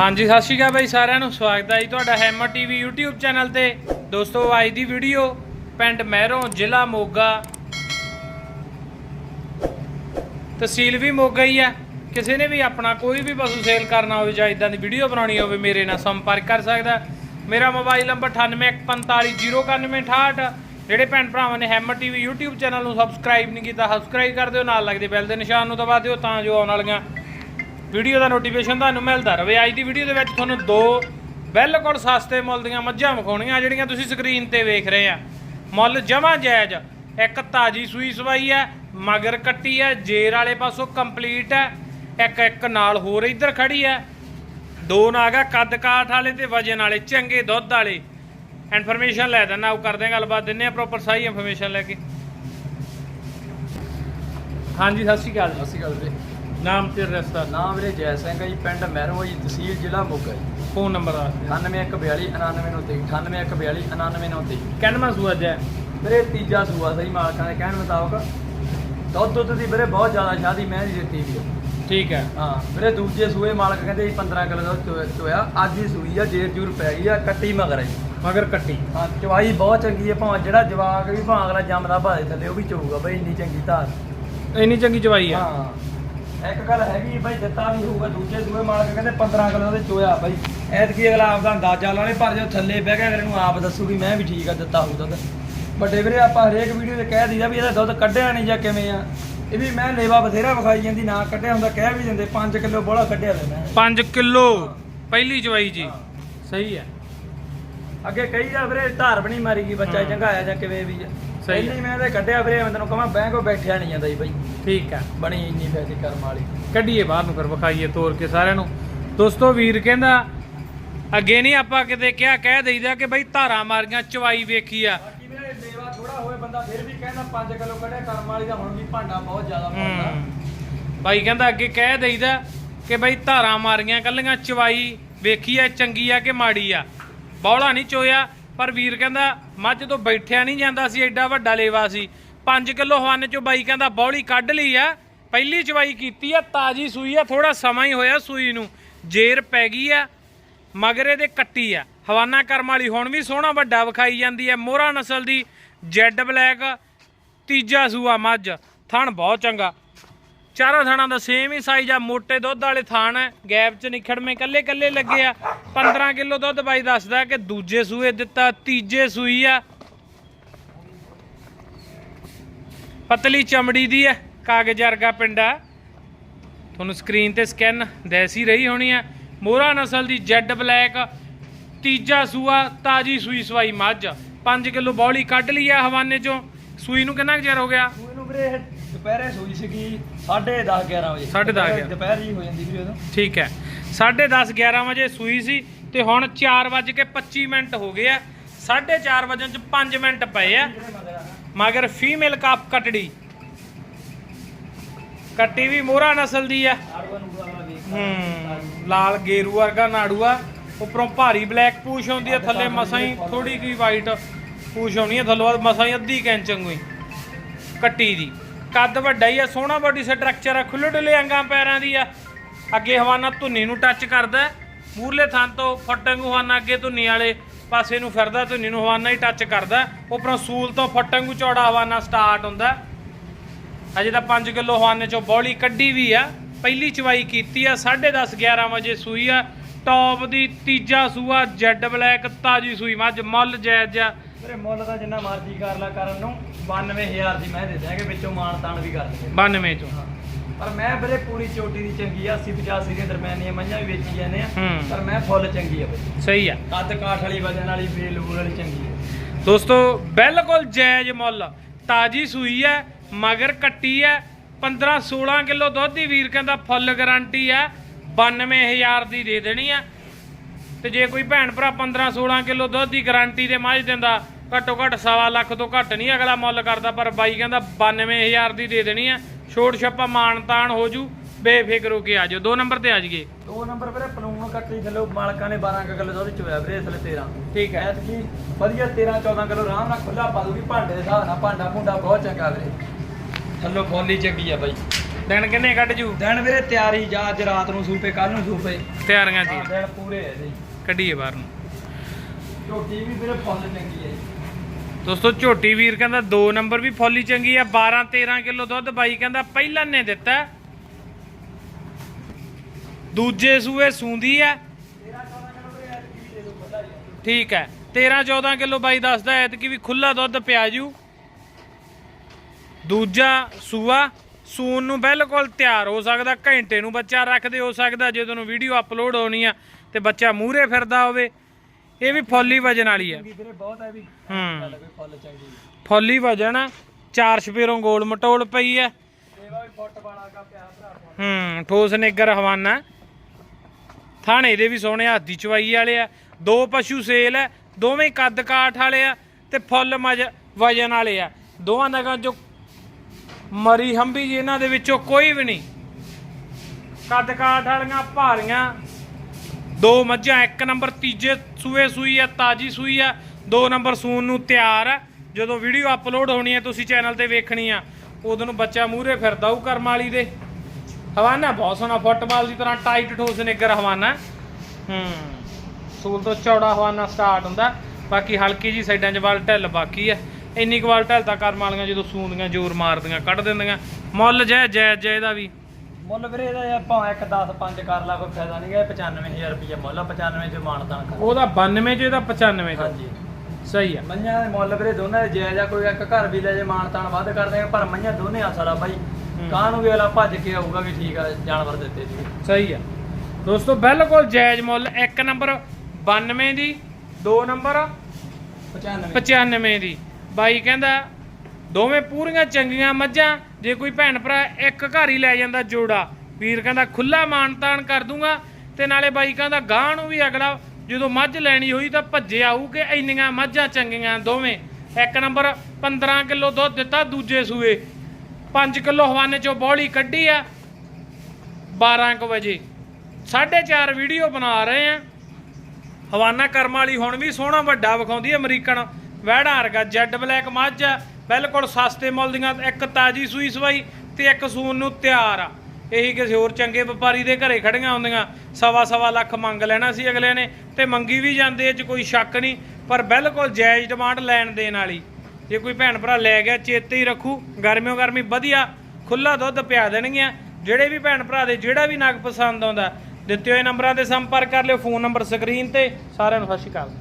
ਹਾਂਜੀ, ਸਤਿ ਸ਼੍ਰੀ ਅਕਾਲ ਬਾਈ ਸਾਰਿਆਂ ਨੂੰ। ਸਵਾਗਤ ਹੈ ਜੀ ਤੁਹਾਡਾ ਹੈਮਰ ਟੀਵੀ YouTube ਚੈਨਲ ਤੇ। ਦੋਸਤੋ, ਅੱਜ ਦੀ ਵੀਡੀਓ ਪਿੰਡ ਮਹਿਰੋਂ, ਜ਼ਿਲ੍ਹਾ ਮੋਗਾ। ਤਹਿਸੀਲ ਵੀ ਮੋਗਾ ਹੀ ਆ ਕਿਸੇ ਨੇ ਵੀ ਆਪਣਾ ਕੋਈ ਵੀ ਪਸ਼ੂ ਸੇਲ ਕਰਨਾ ਹੋਵੇ ਜਾਂ ਇਦਾਂ ਦੀ ਵੀਡੀਓ ਬਣਾਉਣੀ ਹੋਵੇ, ਮੇਰੇ ਨਾਲ ਸੰਪਰਕ ਕਰ ਸਕਦਾ। ਮੇਰਾ ਮੋਬਾਈਲ ਨੰਬਰ 9815409168 ਜਿਹੜੇ ਭੈਣ ਭਰਾਵਾਂ ਨੇ ਹੈਮਰ ਟੀਵੀ YouTube ਚੈਨਲ ਨੂੰ ਸਬਸਕ੍ਰਾਈਬ ਨਹੀਂ ਕੀਤਾ ਸਬਸਕ੍ਰਾਈਬ ਕਰ ਦਿਓ। ਨਾਲ ਲੱਗਦੇ ਬੈਲ ਦੇ ਨਿਸ਼ਾਨ ਨੂੰ ਦਬਾ ਦਿਓ ਤਾਂ ਜੋ ਆਉਣ ਵਾਲੀਆਂ ਵੀਡੀਓ ਦਾ ਨੋਟੀਫਿਕੇਸ਼ਨ ਤੁਹਾਨੂੰ ਮਿਲਦਾ ਰਹੇ ਅੱਜ ਦੀ ਵੀਡੀਓ ਦੇ ਵਿੱਚ ਤੁਹਾਨੂੰ ਦੋ ਬਿਲਕੁਲ ਸਸਤੇ ਮੁੱਲ ਦੀਆਂ ਮੱਝਾਂ ਵਿਖਾਉਣੀਆਂ, ਜਿਹੜੀਆਂ ਤੁਸੀਂ ਸਕਰੀਨ ਤੇ ਵੇਖ ਰਹੇ ਆ। ਮੁੱਲ ਜਮਾ ਜਾਇਜ਼, ਇੱਕ ਤਾਜੀ ਸੂਈ ਸਵਾਈ ਹੈ ਮਗਰ ਕੱਟੀ ਹੈ ਜੇਰ ਵਾਲੇ ਪਾਸੋਂ ਕੰਪਲੀਟ ਹੈ ਇੱਕ ਇੱਕ ਨਾਲ ਹੋਰ ਇੱਧਰ ਖੜੀ ਹੈ ਦੋ ਨਾਗਾ ਕੱਦ ਕਾਠ ਵਾਲੇ ਤੇ ਵਜਨ ਵਾਲੇ, ਚੰਗੇ ਦੁੱਧ ਵਾਲੇ। ਇਨਫੋਰਮੇਸ਼ਨ ਲੈ ਦਿੰਦਾ, ਉਹ ਕਰਦੇ ਹਾਂ ਗੱਲਬਾਤ ਦਿੰਨੇ ਆ ਪ੍ਰੋਪਰ ਸਹੀ ਇਨਫੋਰਮੇਸ਼ਨ ਲੈ ਕੇ। ਹਾਂਜੀ, ਸਤਿ ਸ਼੍ਰੀ ਅਕਾਲ ਸਤਿ ਸ਼੍ਰੀ ਅਕਾਲ ਜੀ। ਨਾਮ ਤੇ ਰਸਤਾ ਨਾਮ ਵੀਰੇ ਜੈ ਸਿੰਘ ਹੈ ਜੀ ਪਿੰਡ ਮਹਿਰੋਂ ਜੀ ਤਹਿਸੀਲ ਜ਼ਿਲ੍ਹਾ ਮੋਗਾ ਜੀ ਫੋਨ ਨੰਬਰ ਆ 9142 9993 9842 9993 ਕਿੰਨਵਾਂ ਸੂਆ ਅੱਜ ਹੈ ਵੀਰੇ ਤੀਜਾ ਸੂਆ ਸਹੀ ਮਾਲਕਾਂ ਦੇ ਕਹਿਣ ਮੁਤਾਬਕ ਦੁੱਧ ਦੁੱਧ ਦੀ ਵੀਰੇ ਬਹੁਤ ਜ਼ਿਆਦਾ ਸ਼ਾਦੀ ਮੈਂ ਦੀ ਦਿੱਤੀ ਵੀ। ਠੀਕ ਹੈ ਹਾਂ ਵੀਰੇ ਦੂਜੇ ਸੂਏ ਮਾਲਕ ਕਹਿੰਦੇ ਜੀ 15 ਕਿਲੋ ਚੋ- ਚੋਇਆ ਅੱਜ ਹੀ ਸੂਈ ਆ ਜੇਰ ਜੂਰ ਪੈ ਗਈ ਆ ਕੱਟੀ ਮਗਰ ਜੀ ਮਗਰ ਕੱਟੀ ਹਾਂ ਚਵਾਈ ਬਹੁਤ ਚੰਗੀ ਹੈ ਭਾਵੇਂ ਜਿਹੜਾ ਜਵਾਕ ਵੀ ਭਾਵੇਂ ਅਗਲਾ ਜੰਮਦਾ ਭਾਦੇ ਥੱਲੇ ਉਹ ਵੀ ਚੋਊਗਾ ਬਈ ਇੰਨੀ ਚੰਗੀ ਧਾਰ ਇੰਨੀ ਚੰਗੀ ਚਵਾਈ ਆ ਹਾਂ ਇੱਕ ਗੱਲ ਹੈਗੀ ਬਈ ਦਿੱਤਾ ਵੀ ਹੋਊਗਾ ਦੂਜੇ ਸੂਏ ਮਾਲਕ ਕਹਿੰਦੇ 15 ਕਿਲੋ ਦੇ ਚੋਇਆ ਬਈ। ਐਤਕੀ ਅਗਲਾ ਆਪਦਾ ਅੰਦਾਜ਼ਾ ਲਾਣੇ ਪਰ ਜੇ ਥੱਲੇ ਬਹਿ ਕੇ ਅਗਲੇ ਨੂੰ ਆਪ ਦੱਸੂ ਵੀ ਮੈਂ ਵੀ ਠੀਕ ਆ ਦਿੱਤਾ ਹੋਊ ਦੁੱਧ। ਵੱਡੇ ਵੀਰੇ ਆਪਾਂ ਹਰੇਕ ਵੀਡੀਓ ਤੇ ਕਹਿ ਦਈਦਾ ਵੀ ਇਹਦਾ ਦੁੱਧ ਕੱਢਿਆ ਨਹੀਂ ਜਾਂ ਕਿਵੇਂ ਆ। ਇਹ ਵੀ ਮੈਂ ਲੇਵਾ ਬਥੇਰਾ ਵਿਖਾਈ ਜਾਂਦੀ ਨਾ ਕੱਢਿਆ ਹੁੰਦਾ ਕਹਿ ਵੀ ਦਿੰਦੇ 5 ਕਿਲੋ ਬੋਲਾ ਕੱਢਿਆ ਵੇ ਮੈਂ। 5 ਕਿਲੋ ਪਹਿਲੀ ਚਵਾਈ ਜੀ। ਸਹੀ ਹੈ ਅੱਗੇ ਕਹੀ ਜਾ ਵੀਰੇ ਧਾਰ ਬਣੀ ਮਾਰੀ ਗਈ ਬੱਚਾ ਹਾਂ। ਚੰਗਾਇਆ ਜਾਂ ਕਿਵੇਂ ਵੀ ਆ। ਸਹੀ ਪਹਿਲੀ ਮੈਂ ਤੇ ਕੱਢਿਆ ਵੀਰੇ ਮੈਂ ਤੈਨੂੰ ਕਹਾਂ ਬੈਂਕ ਕੋ ਬੈਠਿਆ ਨਹੀਂ ਜਾਂਦਾ ਜੀ ਬਈ। ਠੀਕ ਹੈ। ਬਣੀ ਇੰਨੀ ਫੈਸੀ ਕਰਮ ਵਾਲੀ। ਕੱਢੀਏ ਬਾਹਰ ਨੂੰ ਫਿਰ ਵਿਖਾਈਏ ਤੋਰ ਕੇ ਸਾਰਿਆਂ ਨੂੰ। ਦੋਸਤੋ ਵੀਰ ਕਹਿੰਦਾ ਅੱਗੇ ਨਹੀਂ ਆਪਾਂ ਕਿਤੇ ਕਿਹਾ ਕਹਿ ਦਈਦਾ ਕਿ ਬਈ ਧਾਰਾਂ ਮਾਰੀਆਂ ਚਵਾਈ ਵੇਖੀ ਆ। ਬਾਕੀ ਵੀਰੇ ਲੇਵਾ ਥੋੜਾ ਹੋਵੇ ਬੰਦਾ ਫਿਰ ਵੀ ਕਹਿੰਦਾ 5 ਕਿਲੋ ਕੱਢਿਆ ਕਰਮ ਵਾਲੀ ਦਾ ਹੁਣ ਵੀ ਭਾਂਡਾ ਬਹੁਤ ਜ਼ਿਆਦਾ ਪਾਉਂਦਾ। ਬਾਈ ਕਹਿੰਦਾ ਅੱਗੇ ਕਹਿ ਦਈਦਾ ਕਿ ਬਈ ਧਾਰਾਂ ਮਾਰੀਆਂ ਕੱਲੀਆਂ ਚਵਾਈ ਵੇਖੀ ਆ ਚੰਗੀ ਆ ਕਿ ਮਾੜੀ ਆ। ਬੌਲਾ ਨਹੀਂ ਚੋਇਆ। ਪਰ ਵੀਰ ਕਹਿੰਦਾ, ਮੱਝ ਤੋਂ ਬੈਠਿਆ ਨਹੀਂ ਜਾਂਦਾ ਸੀ, ਐਡਾ ਵੱਡਾ ਲੇਵਾ ਸੀ। 5 ਕਿਲੋ ਹਵਾਨੇ ਚੋਂ ਬਾਈ ਕਹਿੰਦਾ, ਬੌਲੀ ਕੱਢ ਲਈ ਆ। ਪਹਿਲੀ ਚਵਾਈ ਕੀਤੀ ਆ, ਤਾਜੀ ਸੂਈ ਆ ਥੋੜਾ ਸਮਾਂ ਹੀ ਹੋਇਆ ਸੂਈ ਨੂੰ। ਜੇਰ ਪੈ ਗਈ ਆ, ਮਗਰੇ ਦੇ ਕੱਟੀ ਆ। ਹਵਾਨਾ ਕਰਮ ਵਾਲੀ ਹੁਣ ਵੀ ਸੋਹਣਾ ਵੱਡਾ ਵਿਖਾਈ ਜਾਂਦੀ ਹੈ ਮੋਹਰਾ ਨਸਲ ਦੀ ਜੈਡ ਬਲੈਕ, ਤੀਜਾ ਸੂਆ ਮੱਝ। ਥਣ ਬਹੁਤ ਚੰਗਾ। ਚਾਰਾਂ ਥਾਣਾ ਦਾ ਸੇਮ ਹੀ ਸਾਈਜ਼ ਆ, ਮੋਟੇ ਦੁੱਧ ਵਾਲੇ ਥਾਣ ਹੈ ਗੈਪ ਚ ਨਿਖੜਵੇਂ ਕੱਲੇ ਕੱਲੇ ਲੱਗੇ ਆ। 15 ਕਿਲੋ ਦੁੱਧ ਬਾਈ ਦੱਸਦਾ ਕਿ ਦੂਜੇ ਸੂਏ ਦਿੱਤਾ, ਤੀਜੇ ਸੂਈ ਆ। ਪਤਲੀ ਚਮੜੀ ਦੀ ਹੈ ਕਾਗਜ਼ ਵਰਗਾ ਪਿੰਡਾ ਤੁਹਾਨੂੰ ਸਕਰੀਨ ਤੇ ਸਕੈਨ ਦੈਸੀ ਰਹੀ ਹੋਣੀ ਆ। ਮੋਹਰਾ ਨਸਲ ਦੀ ਜੈਡ ਬਲੈਕ ਤੀਜਾ ਸੂਆ, ਤਾਜੀ ਸੂਈ ਸਵਾਈ ਮੱਝ। 5 ਕਿਲੋ ਬੌਲੀ ਕੱਢ ਲਈ ਆ ਹਵਾਨੇ ਚੋਂ। ਸੂਈ ਨੂੰ ਕਿੰਨਾ ਕੁ ਚਿਰ ਹੋ ਗਿਆ? ਵੀਰੇ ਇਹ ਦੁਪਹਿਰੇ ਸੂਈ ਸੀਗੀ 10:30 11 ਵਜੇ। ਸਾਢੇ ਦਸ, ਗਿਆਰਾਂ। ਦੁਪਹਿਰ ਜੀ ਹੋ ਜਾਂਦੀ ਵੀਰੇ ਉਦੋਂ। ਠੀਕ ਹੈ। 10:30 11 ਵਜੇ ਸੂਈ ਸੀ ਤੇ ਹੁਣ 4:25 ਮਿੰਟ ਹੋ ਗਏ ਆ। 4:30 ਵਜੇ ਚ 5 ਮਿੰਟ ਪਏ ਆ। ਮਗਰ ਫੀਮੇਲ ਕਾਪ ਕਟੜੀ। ਕੱਟੀ ਵੀ ਮੋਹਰਾ ਨਸਲ ਦੀ ਆ। ਹੂੰ ਲਾਲ ਗੇਰੂ ਵਰਗਾ ਨਾੜੂਆ ਉੱਪਰੋਂ ਭਾਰੀ ਬਲੈਕ ਪੂਛ ਆਉਂਦੀ ਆ ਥੱਲੇ ਮਸਾਂ ਹੀ ਥੋੜੀ ਜਿਹੀ ਵਾਈਟ ਪੂਛ ਆਉਣੀ ਆ ਥੱਲੋਂ ਮਸਾਂ ਹੀ ਅੱਧੀ ਕੈਂਚ ਵਾਂਗੂ ਹੀ। ਕੱਟੀ ਦੀ ਕੱਦ ਵੱਡਾ ਹੀ ਆ, ਸੋਹਣਾ ਬੋਡੀ ਸਟਰਕਚਰ ਆ ਖੁੱਲੇ ਡੁੱਲੇ ਅੰਗਾਂ ਪੈਰਾਂ ਦੀ ਆ। ਅੱਗੇ ਹਵਾਨਾ ਧੁੰਨੀ ਨੂੰ ਟੱਚ ਕਰਦਾ ਹੈ। ਮੂਰਲੇ ਥਾਂ ਤੋਂ ਫੱਟੰਗ ਹਵਾਨਾ ਅੱਗੇ ਧੁੰਨੀ ਵਾਲੇ ਪਾਸੇ ਨੂੰ ਫਿਰਦਾ, ਧੁੰਨੀ ਨੂੰ ਹਵਾਨਾ ਹੀ ਟੱਚ ਕਰਦਾ ਉੱਪਰੋਂ ਸੂਲ ਤੋਂ ਫੱਟੰਗੂ ਚੌੜਾ ਹਵਾਨਾ ਸਟਾਰਟ ਹੁੰਦਾ ਅਜੇ ਤਾਂ 5 ਕਿਲੋ ਹਵਾਨੇ ਚੋਂ ਬੌਲੀ ਕੱਢੀ ਵੀ ਆ। ਪਹਿਲੀ ਚਵਾਈ ਕੀਤੀ ਆ 10:30 11 ਵਜੇ ਸੂਈ ਆ। ਟੌਪ ਦੀ ਤੀਜਾ ਸੂਆ ਜੈਡ ਬਲੈਕ ਤਾਜੀ ਸੂਈ, ਮੱਝ ਮੁੱਲ, ਜਾਇਜ਼ ਆ। ਵੀਰੇ ਮੁੱਲ ਤਾਂ ਜਿੰਨਾ ਮਰਜ਼ੀ ਕਰ ਲਾ ਕਰਨ ਨੂੰ 92000 ਦੀ ਮੈਂ ਦੇ ਦਿਆਂਗੇ ਵਿੱਚੋਂ ਮਾਨ ਤਾਨ ਵੀ ਕਰ ਦਿੰਦੇ 92 ਚੋਂ। ਪਰ ਮੈਂ ਵੀਰੇ ਪੂਰੀ ਚੋਟੀ ਦੀ ਚੰਗੀ ਆ 80 85 ਦੇ ਦਰਮਿਆਨੀਆਂ ਮਈਆਂ ਵੀ ਵੇਚੀ ਜਾਂਦੇ ਆ ਹੂੰ। ਪਰ ਮੈਂ ਫੁੱਲ ਚੰਗੀ ਆ ਬਈ ਸਹੀ ਆ। ਕੱਦ ਕਾਠ ਵਾਲੀ ਵਜਨ ਵਾਲੀ ਬੇਲੂਰ ਵਾਲੀ ਚੰਗੀ ਆ। ਦੋਸਤੋ ਬਿਲਕੁਲ ਜਾਇਜ਼ ਮੁੱਲ ਤਾਜੀ ਸੂਈ ਹੈ ਮਗਰ ਕੱਟੀ ਹੈ 15 16 ਕਿਲੋ ਦੁੱਧ ਦੀ ਵੀਰ ਕਹਿੰਦਾ ਫੁੱਲ ਗਾਰੰਟੀ ਹੈ 92000 ਦੀ ਦੇ ਦੇਣੀ ਆ। ਤੇ ਜੇ ਕੋਈ ਭੈਣ ਭਰਾ 15 16 ਕਿਲੋ ਦੁੱਧ ਦੀ ਗਾਰੰਟੀ ਦੇ ਮੱਝ ਦਿੰਦਾ ਘੱਟੋ ਘੱਟ ਸਵਾ ਲੱਖ ਤੋਂ ਘੱਟ ਨਹੀਂ ਅਗਲਾ ਮੁੱਲ ਕਰਦਾ ਪਰ ਬਾਈ ਕਹਿੰਦਾ 92000 ਦੀ ਦੇ ਦੇਣੀ ਆ। ਛੋਟ ਛੱਪਾ ਮਾਨ ਤਾਨ ਹੋ ਜੂ ਬੇਫਿਕਰ ਹੋ ਕੇ ਆ ਜਾਓ। ਦੋ ਨੰਬਰ ਤੇ ਆ ਜਾਈਏ। ਦੋ ਨੰਬਰ ਵੀਰੇ ਪਲੂਣ ਕੱਟੀ ਥੱਲੇ ਮਾਲਕਾਂ ਨੇ 12 ਕੁ ਕਿਲੋ ਦੁੱਧ ਚੋਇਆ ਵੀਰੇ ਥੱਲੇ 13 ਠੀਕ ਹੈ। ਐਤਕੀ ਵਧੀਆ 13 14 ਕਿਲੋ ਆਰਾਮ ਨਾਲ ਖੁੱਲਾ ਪਾ ਦੂਗੀ ਭਾਂਡੇ ਦੇ ਹਿਸਾਬ ਨਾਲ ਭਾਂਡਾ ਭੁੰਡਾ ਬਹੁਤ ਚੰਗਾ ਵੀਰੇ। ਥੱਲੋਂ ਫੋਲੀ ਚੰਗੀ ਆ ਬਾਈ। ਦਿਨ ਕਿੰਨੇ ਕੱਢ ਜੂ? ਦਿਨ ਵੀਰੇ ਤਿਆਰੀ ਜਾ ਅੱਜ ਰਾਤ ਨੂੰ ਸੂਪੇ ਕੱਲ ਨੂੰ ਸੂਪੇ। ਤਿਆਰੀਆਂ ਹਾਂ, ਜੀ ਦਿਨ ਪੂਰੇ ਹੈ ਜੀ। ਕੱਢੀਏ ਬਾਹਰ ਨੂੰ। ਝੋਟੀ ਵੀ ਵੀਰੇ ਫੁੱਲ ਚੰਗੀ ਹੈ ਦੋਸਤੋ, ਝੋਟੀ ਵੀਰ ਕਹਿੰਦਾ 2 ਨੰਬਰ ਵੀ ਫੁੱਲੀ ਚੰਗੀ ਆ 12 13 ਕਿਲੋ ਦੁੱਧ ਬਾਈ ਕਹਿੰਦਾ ਪਹਿਲਾਂ ਨੇ ਦਿੱਤਾ। ਦੂਜੇ ਸੂਏ ਸੂੰਦੀ ਆ। ਠੀਕ ਹੈ 13 14 ਕਿਲੋ ਬਾਈ ਦੱਸਦਾ, ਐਤਕੀ ਵੀ ਖੁੱਲਾ ਦੁੱਧ ਪਿਆ ਜੂ। ਦੂਜਾ ਸੂਆ ਸੂਨ ਨੂੰ ਬਿਲਕੁਲ ਤਿਆਰ ਹੋ ਸਕਦਾ, ਘੰਟੇ ਨੂੰ ਬੱਚਾ ਰੱਖਦੇ ਹੋ ਸਕਦਾ ਜਦੋਂ ਨੂੰ ਵੀਡੀਓ ਅਪਲੋਡ ਹੋਣੀ ਆ ਤੇ ਬੱਚਾ ਮੂਹਰੇ ਫਿਰਦਾ ਹੋਵੇ। ਇਹ ਵੀ ਫੁੱਲੀ ਵਜਨ ਵਾਲੀ ਚੰਗੀ ਵੀਰੇ ਬਹੁਤ ਹੈ ਵੀ। ਹੂੰ। ਫੁੱਲ ਚੰਗੀ ਫੁੱਲੀ ਵਜਨ ਆ ਚਾਰ ਸਪੇਰੋਂ ਗੋਲ ਮਟੋਲ ਪਈ ਐ ਸੇਵਾ ਵੀ ਫੁੱਟ ਵਾਲਾ ਕਾ ਪਿਆ ਭਰਾ ਹੂੰ ਠੋਸ ਨਿੱਗਰ ਹਵਾਨਾ। ਥਾਣੇ ਦੇ ਵੀ ਸੋਹਣੇ ਹੱਥੀ ਚਵਾਈ ਵਾਲੇ ਆ ਦੋ ਪਸ਼ੂ ਸੇਲ ਐ ਦੋਵੇਂ ਹੀ ਕੱਦ ਕਾਠ ਵਾਲੇ ਆ ਤੇ ਫੁੱਲ ਮਜ ਵਜਨ ਵਾਲੇ ਆ। ਦੋਵਾਂ ਦਾ ਜੋ ਮਰੀ ਹੰਬੀ ਜੀ ਇਹਨਾਂ ਦੇ ਵਿੱਚੋਂ ਕੋਈ ਵੀ ਨਹੀਂ। ਕੱਦ ਕਾਠ ਵਾਲੀਆਂ ਭਾਰੀਆਂ ਦੋ ਮੱਝਾਂ, ਇੱਕ ਨੰਬਰ ਤੀਜੇ ਸੂਏ ਸੂਈ ਆ, ਤਾਜੀ ਸੂਈ ਆ, ਦੋ ਨੰਬਰ ਸੂਣ ਨੂੰ ਤਿਆਰ ਆ। ਜਦੋਂ ਵੀਡੀਓ ਅਪਲੋਡ ਹੋਣੀ ਹੈ ਤੁਸੀਂ ਚੈਨਲ ਤੇ ਵੇਖਣੀ ਆ ਉਦੋਂ ਨੂੰ ਬੱਚਾ ਮੂਹਰੇ ਫਿਰਦਾ ਉਹ ਕਰਮ ਵਾਲੀ ਦੇ। ਹਵਾਨਾ, ਬਹੁਤ ਸੋਹਣਾ ਫੁੱਟਬਾਲ ਦੀ ਤਰ੍ਹਾਂ ਟਾਈਟ ਠੋਸ ਨਿੱਗਰ ਹਵਾਨਾ। ਹੂੰ, ਸੂਲ ਤੋਂ ਚੌੜਾ ਹਵਾਨਾ ਸਟਾਰਟ ਹੁੰਦਾ। ਬਾਕੀ ਹਲਕੀ ਜੀ ਸਾਈਡਾਂ 'ਚ ਵਾਲ ਢਿੱਲ ਬਾਕੀ ਆ। ਇੰਨੀ ਕੁ ਵਾਲ ਢਿੱਲ ਤਾਂ ਕਰਮ ਵਾਲੀਆਂ ਜਦੋਂ ਸੂੰਦੀਆਂ ਜ਼ੋਰ ਮਾਰਦੀਆਂ, ਕੱਢ ਦਿੰਦੀਆਂ। ਮੁੱਲ ਜੈ ਜੈ ਜੈ ਦਾ ਵੀ। ਮੁੱਲ ਵੀਰੇ ਇਹਦਾ ਜੇ ਆਪਾਂ 1 10 5 ਕਰ ਲਾ ਕੋਈ ਫਾਇਦਾ ਨਹੀਂ ਗਾ 95000 ਰੁਪਏ ਮੁੱਲ ਆ 95 ਚ ਮਾਨਦਾਨ ਕਰ। ਉਹਦਾ 92 'ਚ ਇਹਦਾ 95 'ਚ। ਹਾਂਜੀ। ਸਹੀ ਆ। ਮਈਆਂ ਦੇ ਮੁੱਲ ਵੀਰੇ ਦੋਨਾਂ ਦੇ ਜਾਇਜ਼ ਆ ਕੋਈ ਇੱਕ ਘਰ ਵੀ ਲੈ ਜੇ ਮਾਨਤਾਨ ਵੱਧ ਕਰਦੇ ਆ ਪਰ ਮਈਆਂ ਦੋਨੇ ਆ ਬਾਈ। ਕਾਂ ਨੂੰ ਵੀ ਅਗਲਾ ਭੱਜ ਕੇ ਆਊਗਾ ਵੀ ਠੀਕ ਆ ਜਾਨਵਰ ਦਿੱਤੇ ਜੀ ਸਹੀ ਆ। ਦੋਸਤੋ ਬਿਲਕੁਲ ਜਾਇਜ਼ ਮੁੱਲ ਇੱਕ ਨੰਬਰ 92 ਦੀ ਦੋ ਨੰਬਰ 95 95 ਦੀ। ਬਾਈ ਕਹਿੰਦਾ ਦੋਵੇਂ ਪੂਰੀਆਂ ਚੰਗੀਆਂ ਮੱਝਾਂ ਜੇ ਕੋਈ ਭੈਣ ਭਰਾ ਇੱਕ ਘਰ ਹੀ ਲੈ ਜਾਂਦਾ ਜੋੜਾ, ਵੀਰ ਕਹਿੰਦਾ ਖੁੱਲਾ ਮਾਨਤਾਨ ਕਰ ਦੂੰਗਾ ਤੇ ਨਾਲੇ ਬਾਈ ਕਹਿੰਦਾ ਗਾਂ ਨੂੰ ਵੀ ਅਗਲਾ ਜਦੋਂ ਮੱਝ ਲੈਣੀ ਹੋਈ ਤਾਂ ਭੱਜੇ ਆਊ ਕਿ ਇੰਨੀਆਂ ਮੱਝਾਂ ਚੰਗੀਆਂ ਦੋਵੇਂ। ਇੱਕ ਨੰਬਰ 15 ਕਿਲੋ ਦੁੱਧ ਦਿੱਤਾ, ਦੂਜੇ ਸੂਏ। 5 ਕਿਲੋ ਹਵਾਨੇ ਚੋਂ ਬੋਲੀ ਕੱਢੀ ਆ। 12 ਕੁ ਵਜੇ। 4.5 ਵੀਡੀਓ ਬਣਾ ਰਹੇ ਆ। ਹਵਾਨਾ ਕਰਮ ਵਾਲੀ ਹੁਣ ਵੀ ਸੋਹਣਾ ਵੱਡਾ ਵਿਖਾਉਂਦੀ ਹੈ ਅਮਰੀਕਨ ਵੈੜਾ ਵਰਗਾ, ਜੈਡ ਬਲੈਕ ਮੱਝ ਆ। ਬਿਲਕੁਲ ਸਸਤੇ ਮੁੱਲ ਦੀਆਂ, ਇੱਕ ਤਾਜੀ ਸੂਈ ਸਵਾਈ ਤੇ ਇੱਕ ਸੂਣ ਨੂੰ ਤਿਆਰ ਆ। ਇਹੀ ਕਿਸੇ ਹੋਰ ਚੰਗੇ ਵਪਾਰੀ ਦੇ ਘਰੇ ਖੜੀਆਂ ਹੁੰਦੀਆਂ, ਸਵਾ ਸਵਾ ਲੱਖ ਮੰਗ ਲੈਣਾ ਸੀ ਅਗਲੇ ਨੇ ਤੇ ਮੰਗੀ ਵੀ ਜਾਂਦੇ, ਇਹ ਚ ਕੋਈ ਸ਼ੱਕ ਨਹੀਂ, ਪਰ ਬਿਲਕੁਲ ਜਾਇਜ਼ ਡਿਮਾਂਡ ਲੈਣ ਦੇਣ ਵਾਲੀ। ਜੇ ਕੋਈ ਭੈਣ ਭਰਾ ਲੈ ਗਿਆ, ਚੇਤੇ ਹੀ ਰੱਖੂ, ਗਰਮਿਓ ਗਰਮੀ ਵਧੀਆ ਖੁੱਲਾ ਦੁੱਧ ਪਿਆ ਦੇਣਗੀਆਂ। ਜਿਹੜੇ ਵੀ ਭੈਣ ਭਰਾ ਦੇ, ਜਿਹੜਾ ਵੀ ਨਗ ਪਸੰਦ ਆਉਂਦਾ, ਦਿੱਤੇ ਹੋਏ ਨੰਬਰਾਂ ਤੇ ਸੰਪਰਕ ਕਰ ਲਿਓ, ਫੋਨ ਨੰਬਰ ਸਕਰੀਨ ਤੇ, ਸਾਰਿਆਂ ਨੂੰ ਸਤਿ ਸ਼੍ਰੀ ਅਕਾਲ।